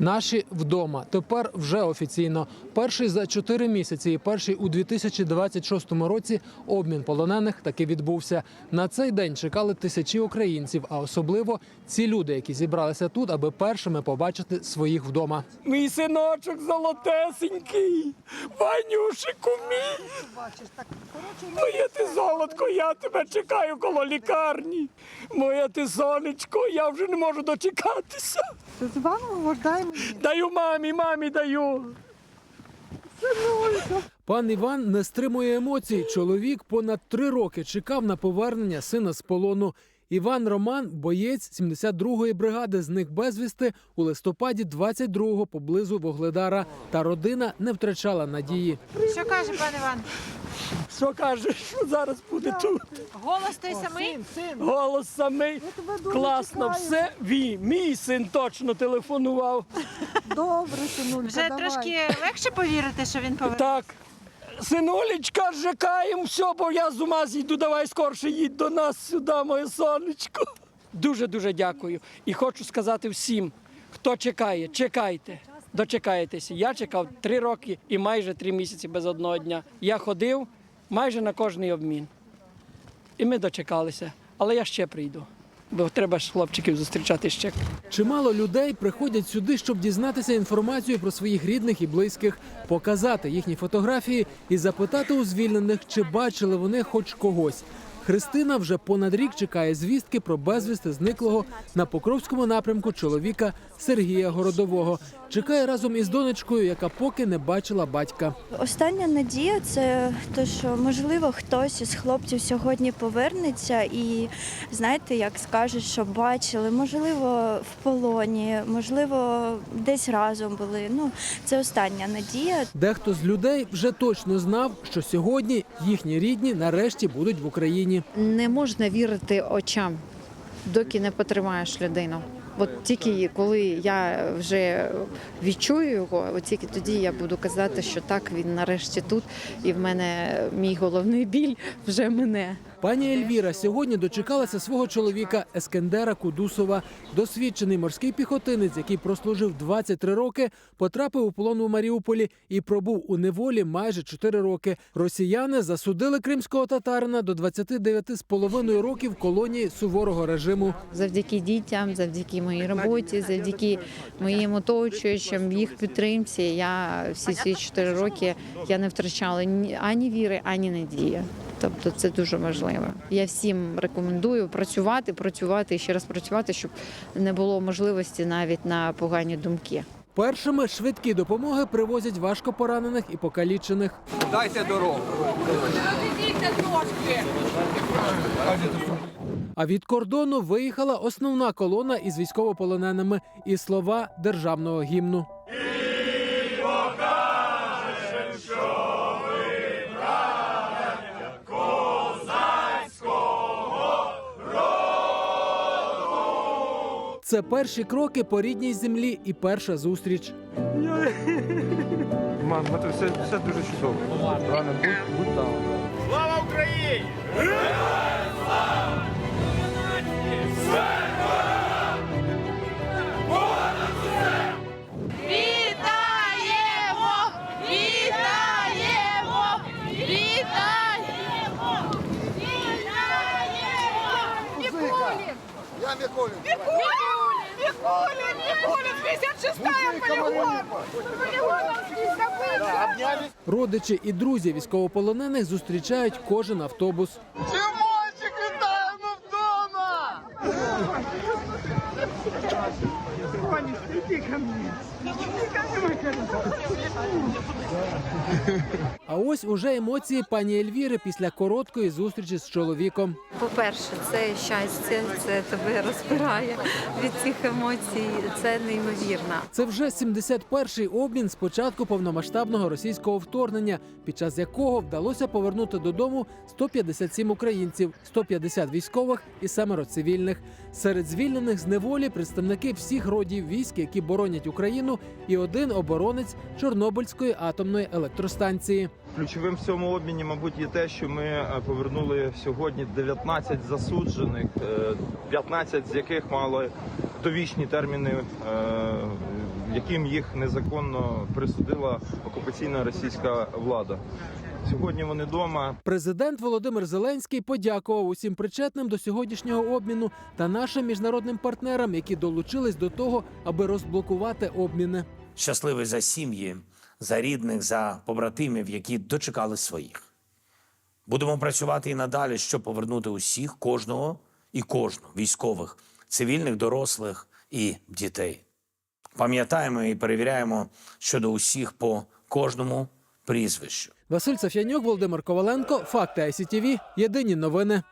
Наші вдома тепер вже офіційно. Перший за чотири місяці і перший у 2026 році обмін полонених таки відбувся. На цей день чекали тисячі українців, а особливо ці люди, які зібралися тут, аби першими побачити своїх вдома. Мій синочок золотесенький, Ванюшику мій. Моє ти золотко, я тебе чекаю коло лікарні. Моє ти сонечко, я вже не можу дочекатися. З вами мені. Даю мамі, мамі даю. Пан Іван не стримує емоцій. Чоловік понад три роки чекав на повернення сина з полону. Іван Роман, боєць 72-ї бригади, зник безвісти у листопаді 22-го поблизу Вогледара. Та родина не втрачала надії. Що каже пан Іван? Що кажеш, що зараз буде тут? Голос той самий? Голос самий. тебе дуже Класно, чекаю. все. Ві, мій син точно телефонував. Добре, синулька, Вже давай. трошки легше повірити, що він повернеться? Так. Синулечка, чекаємо, все, бо я з ума зійду, давай скорше їдь до нас сюди, моє сонечко. Дуже-дуже дякую. І хочу сказати всім, хто чекає, чекайте, дочекаєтеся. Я чекав три роки і майже три місяці без одного дня. Я ходив майже на кожний обмін. І ми дочекалися. Але я ще прийду, бо треба ж хлопчиків зустрічати ще. Чимало людей приходять сюди, щоб дізнатися інформацію про своїх рідних і близьких, показати їхні фотографії і запитати у звільнених, чи бачили вони хоч когось. Христина вже понад рік чекає звістки про безвісти зниклого на Покровському напрямку чоловіка Сергія Городового. Чекає разом із донечкою, яка поки не бачила батька. Остання надія це те, що можливо хтось із хлопців сьогодні повернеться і знаєте, як скажуть, що бачили, можливо, в полоні, можливо, десь разом були. Ну це остання надія. Дехто з людей вже точно знав, що сьогодні їхні рідні нарешті будуть в Україні. Не можна вірити очам, доки не потримаєш людину. От тільки коли я вже відчую його, от тільки тоді я буду казати, що так він нарешті тут, і в мене мій головний біль вже мене. Пані Ельвіра сьогодні дочекалася свого чоловіка Ескендера Кудусова. Досвідчений морський піхотинець, який прослужив 23 роки, потрапив у полон у Маріуполі і пробув у неволі майже 4 роки. Росіяни засудили кримського татарина до 29 з половиною років колонії суворого режиму. Завдяки дітям, завдяки моїй роботі, завдяки моїм оточуючим, їх підтримці. Я всі ці 4 роки я не втрачала ані віри, ані надії. Тобто це дуже важливо. Я всім рекомендую працювати, працювати і ще раз працювати, щоб не було можливості навіть на погані думки. Першими швидкі допомоги привозять важко поранених і покалічених. Дайте дорогу. А від кордону виїхала основна колона із військовополоненими і слова державного гімну. Це перші кроки по рідній землі і перша зустріч. Мам, це все, все дуже чудово. Рано будь, будь там. Вітаємо! Вітаємо! Вітаємо! Вітаємо! Мікулін! Я Миколин. Мікулін! Мікулін! Мікулін! 56-я полігон! Полігоновський забитий! Родичі і друзі військовополонених зустрічають кожен автобус. Тимончик, вітаємо вдома! А ось уже емоції пані Ельвіри після короткої зустрічі з чоловіком. По-перше, це щастя, це тебе розпирає від цих емоцій. Це неймовірно. Це вже 71-й обмін з початку повномасштабного російського вторгнення, під час якого вдалося повернути додому 157 українців, 150 військових і семеро цивільних. Серед звільнених з неволі представники всіх родів військ, які боронять Україну, і один оборонець Чорнобильської атомної електростанції. Ключовим в цьому обміні, мабуть, є те, що ми е, повернули сьогодні 19 засуджених, е, 15 з яких мали довічні терміни е, яким їх незаконно присудила окупаційна російська влада. Сьогодні вони вдома. Президент Володимир Зеленський подякував усім причетним до сьогоднішнього обміну та нашим міжнародним партнерам, які долучились до того, аби розблокувати обміни. щасливий за сім'ї, за рідних, за побратимів, які дочекали своїх. Будемо працювати і надалі, щоб повернути усіх, кожного і кожну військових, цивільних, дорослих і дітей. Пам'ятаємо і перевіряємо щодо усіх по кожному прізвищу. Василь Сафянюк, Володимир Коваленко, Факти ICTV, Єдині новини.